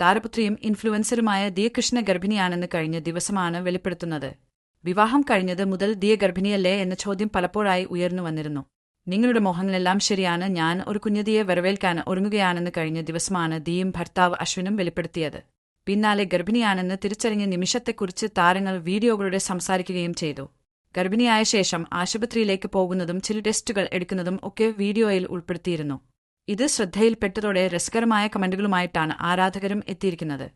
താരപുത്രിയും ഇൻഫ്ലുവൻസറുമായ ദിയകൃഷ്ണ ഗർഭിണിയാണെന്ന് കഴിഞ്ഞ ദിവസമാണ് വെളിപ്പെടുത്തുന്നത്. വിവാഹം കഴിഞ്ഞത് മുതൽ ദിയ ഗർഭിണിയല്ലേ എന്ന ചോദ്യം പലപ്പോഴായി ഉയർന്നു വന്നിരുന്നു. നിങ്ങളുടെ മോഹങ്ങളെല്ലാം ശരിയാണ് ഞാൻ ഒരു കുഞ്ഞതിയെ വരവേൽക്കാൻ ഒരുങ്ങുകയാണെന്ന് കഴിഞ്ഞ ദിവസമാണ് ദിയും ഭർത്താവ് അശ്വിനും വെളിപ്പെടുത്തിയത്. പിന്നാലെ ഗർഭിണിയാണെന്ന് തിരിച്ചറിഞ്ഞ നിമിഷത്തെക്കുറിച്ച് താരങ്ങൾ വീഡിയോകളുടെ സംസാരിക്കുകയും ചെയ്തു. ഗർഭിണിയായ ശേഷം ആശുപത്രിയിലേക്ക് പോകുന്നതും ചില ടെസ്റ്റുകൾ എടുക്കുന്നതും ഒക്കെ വീഡിയോയിൽ ഉൾപ്പെടുത്തിയിരുന്നു. ഇത് ശ്രദ്ധയിൽപ്പെട്ടതോടെ രസകരമായ കമന്റുകളുമായിട്ടാണ് ആരാധകരും എത്തിയിരിക്കുന്നത്.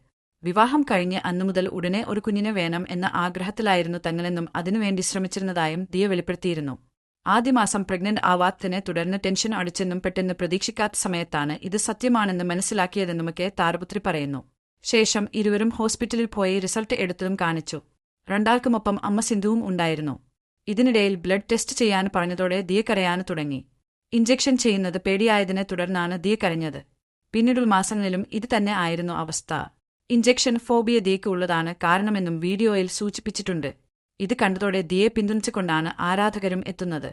വിവാഹം കഴിഞ്ഞ് അന്നുമുതൽ ഉടനെ ഒരു കുഞ്ഞിനെ വേണം എന്ന ആഗ്രഹത്തിലായിരുന്നു തങ്ങളെന്നും അതിനുവേണ്ടി ശ്രമിച്ചിരുന്നതായും ദിയ വെളിപ്പെടുത്തിയിരുന്നു. ആദ്യ മാസം പ്രഗ്നന്റ് ആവാത്തതിനെ തുടർന്ന് ടെൻഷൻ അടിച്ചെന്നും പെട്ടെന്ന് പ്രതീക്ഷിക്കാത്ത സമയത്താണ് ഇത് സത്യമാണെന്ന് മനസ്സിലാക്കിയതെന്നുമൊക്കെ താരപുത്രി പറയുന്നു. ശേഷം ഇരുവരും ഹോസ്പിറ്റലിൽ പോയി റിസൾട്ട് എടുത്തതും കാണിച്ചു. രണ്ടാൾക്കുമൊപ്പം അമ്മ സിന്ധുവും ഉണ്ടായിരുന്നു. ഇതിനിടയിൽ ബ്ലഡ് ടെസ്റ്റ് ചെയ്യാൻ പറഞ്ഞതോടെ ദിയ കരയാൻ തുടങ്ങി. ഇഞ്ചക്ഷൻ ചെയ്യുന്നത് പേടിയായതിനെ തുടർന്നാണ് ദിയ കരഞ്ഞത്. പിന്നീടുള്ള മാസങ്ങളിലും ഇത് തന്നെ ആയിരുന്നു അവസ്ഥ. ഇഞ്ചക്ഷൻ ഫോബിയ ദിയയ്ക്ക് ഉള്ളതാണ് കാരണമെന്നും വീഡിയോയിൽ സൂചിപ്പിച്ചിട്ടുണ്ട്. ഇത് കണ്ടതോടെ ദിയെ പിന്തുണച്ചുകൊണ്ടാണ് ആരാധകരും എത്തുന്നത്.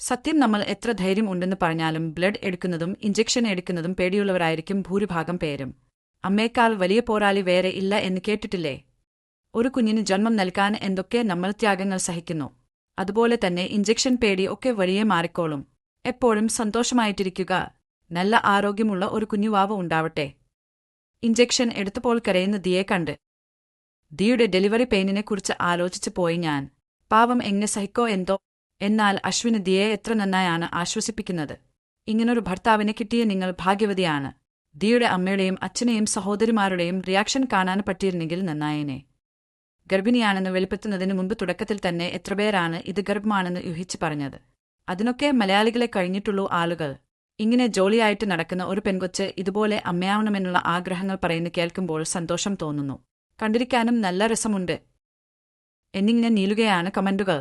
സത്യം നമ്മൾ എത്ര ധൈര്യം ഉണ്ടെന്ന് പറഞ്ഞാലും ബ്ലഡ് എടുക്കുന്നതും ഇഞ്ചക്ഷൻ എടുക്കുന്നതും പേടിയുള്ളവരായിരിക്കും ഭൂരിഭാഗം പേരും. അമ്മേക്കാൾ വലിയ പോരാളി വേറെ ഇല്ല എന്ന് കേട്ടിട്ടില്ലേ? ഒരു കുഞ്ഞിന് ജന്മം നൽകാൻ എന്തൊക്കെ നമ്മൾ ത്യാഗങ്ങൾ സഹിക്കുന്നു? അതുപോലെ തന്നെ ഇഞ്ചക്ഷൻ പേടി ഒക്കെ വലിയ മാറിക്കോളും. എപ്പോഴും സന്തോഷമായിട്ടിരിക്കുക. നല്ല ആരോഗ്യമുള്ള ഒരു കുഞ്ഞുവാവ് ഉണ്ടാവട്ടെ. ഇഞ്ചക്ഷൻ എടുത്തപ്പോൾ കരയുന്ന ദിയെ കണ്ട്. ദിയുടെ ഡെലിവറി പെയിനിനെക്കുറിച്ച് ആലോചിച്ചു പോയി ഞാൻ. പാവം എങ്ങനെ സഹിക്കോ എന്തോ. എന്നാൽ അശ്വിന് ദിയെ എത്ര നന്നായാണ് ആശ്വസിപ്പിക്കുന്നത്. ഇങ്ങനൊരു ഭർത്താവിനെ കിട്ടിയ നിങ്ങൾ ഭാഗ്യവതിയാണ്. ദിയുടെ അമ്മയുടെയും അച്ഛനെയും സഹോദരിമാരുടെയും റിയാക്ഷൻ കാണാൻ പറ്റിയിരുന്നെങ്കിൽ നന്നായേനെ. ഗർഭിണിയാണെന്ന് വെളിപ്പെടുത്തുന്നതിന് മുമ്പ് തുടക്കത്തിൽ തന്നെ എത്രപേരാണ് ഇത് ഗർഭമാണെന്ന് യൂഹിച്ചു പറഞ്ഞത്. അതിനൊക്കെ മലയാളികളെ കഴിഞ്ഞിട്ടുള്ളൂ ആളുകൾ. ഇങ്ങനെ ജോലിയായിട്ട് നടക്കുന്ന ഒരു പെൺകൊച്ച് ഇതുപോലെ അമ്മയാവണമെന്നുള്ള ആഗ്രഹങ്ങൾ പറയുന്നു കേൾക്കുമ്പോൾ സന്തോഷം തോന്നുന്നു. കണ്ടിരിക്കാനും നല്ല രസമുണ്ട്. എന്നിങ്ങനെ നീലുകയാണ് കമന്റുകൾ.